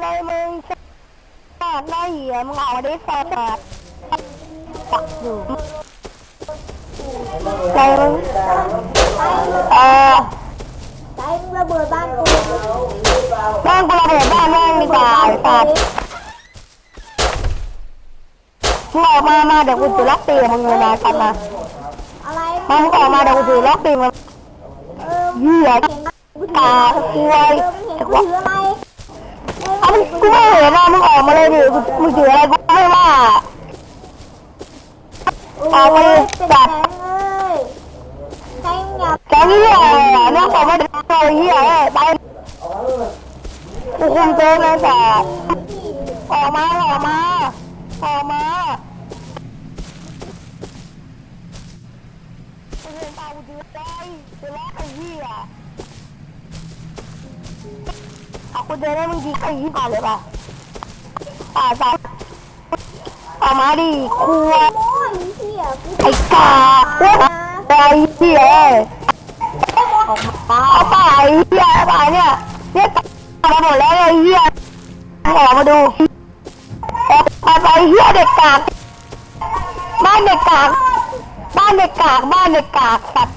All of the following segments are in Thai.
ไงมึงแสบหน้เหี้ยมึงออกมาได้แสบปักอยู่ใจมึงเออใจมึงระเบิดบ้านกูบ้านกูระเบิดบ้านแม่งดีกว่าไอ้สัตว์มึงออกมามาเดี๋ยวกูถือล็อกตีมึงเลยนะสัตว์มาอะไรมามึงออกมาเดี๋ยวกูถือล็อกตีมึงเหี้ยตาคุยเออไม่เเอามึงกูไม่เห็นนะมึงออกมาเลยดิมึงถืออะไรกูไม่ว่าออกมาเลยเป็นจัแสดงเหยับแกนี่อะไรอะเนี่ยผมไม่ได้ตัวเหี้ยเอ้ยไปกูคุมเจอเลยแต่ออกมาออกมาออกมากูเห็นตากูถือใจถือล็อกไอ้เหี้ย เอากูเดินให้มึงยิงไอ้เหี้ยเลยป่ะป่าจัดออกมาดิครัวโอ้ยเหี้ยกูไอ้กาไอ้เหี้ยออกมาเอาไปไอ้เหี้ยไปเนี่ยเนี่ยตายมาหมดแล้วไอ้เหี้ยออกมาดูไปไปเหี้ยเด็กกากบ้านเด็กกากบ้านเด็กกากบ้านเด็กกากสัตว์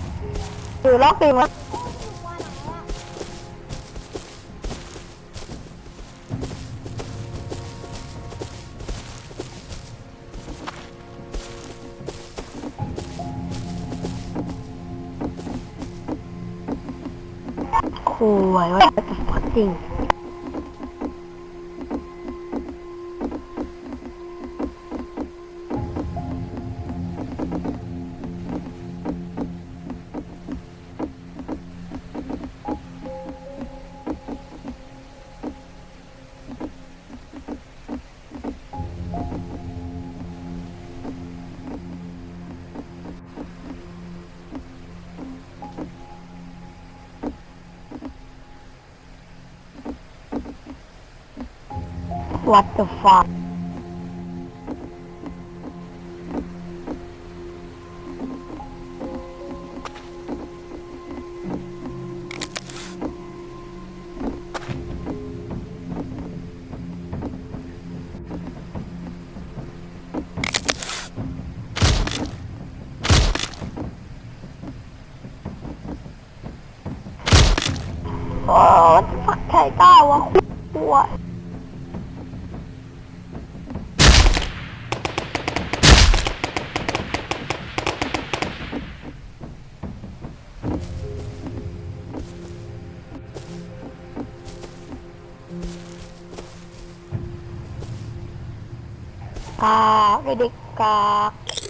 อยู่ล็อกตีมั้ งโอ้ย What the fuck โอ้ what the fuck ใครก ล้าวะข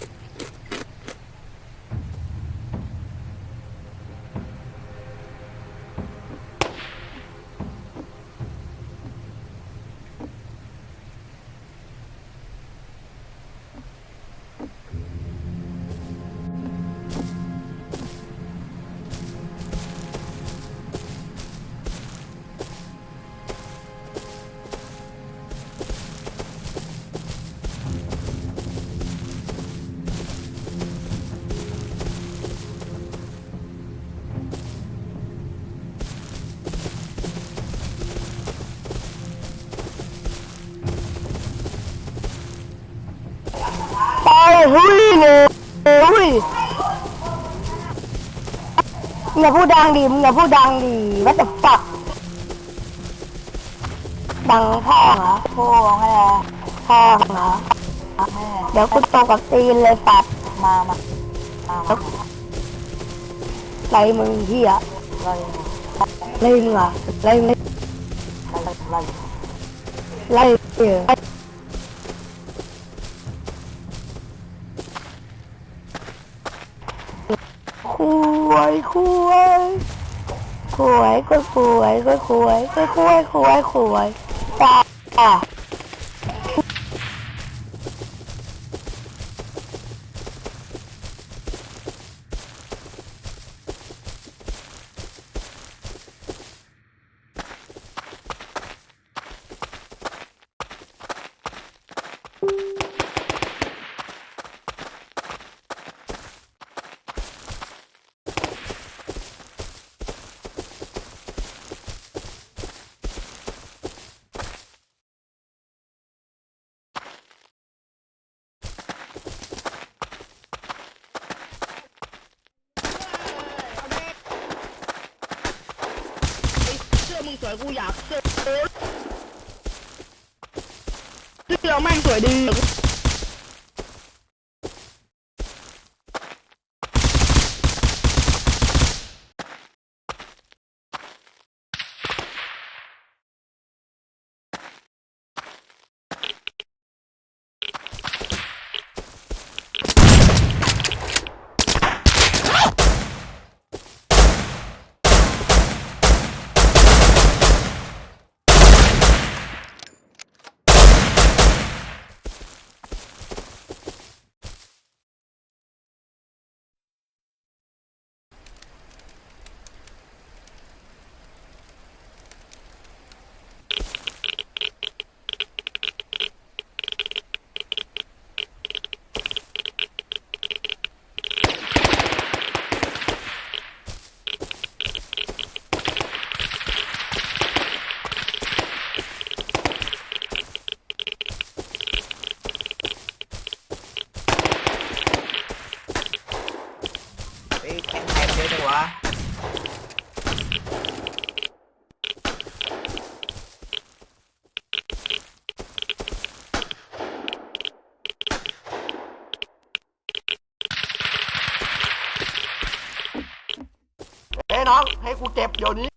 อย่าพูดดังดิมึงอย่าพูดดังดิว่าแต่ฝักดังพ่อเหรอพ่อไงพ่อเหรอเดี๋ยวกูตกกับตีนเลยสัตว์มามาไรมึงเหี้ยไรมึงอะไรมึงไรไรเหี้ยคุยคุยคุยก็คุยก็คุยก็คุยคุยคุยจ้า มึงสวยกูอยากเจอเสื้อแม่งสวยดี น้อง ให้กูเก็บเดี๋ยวนี้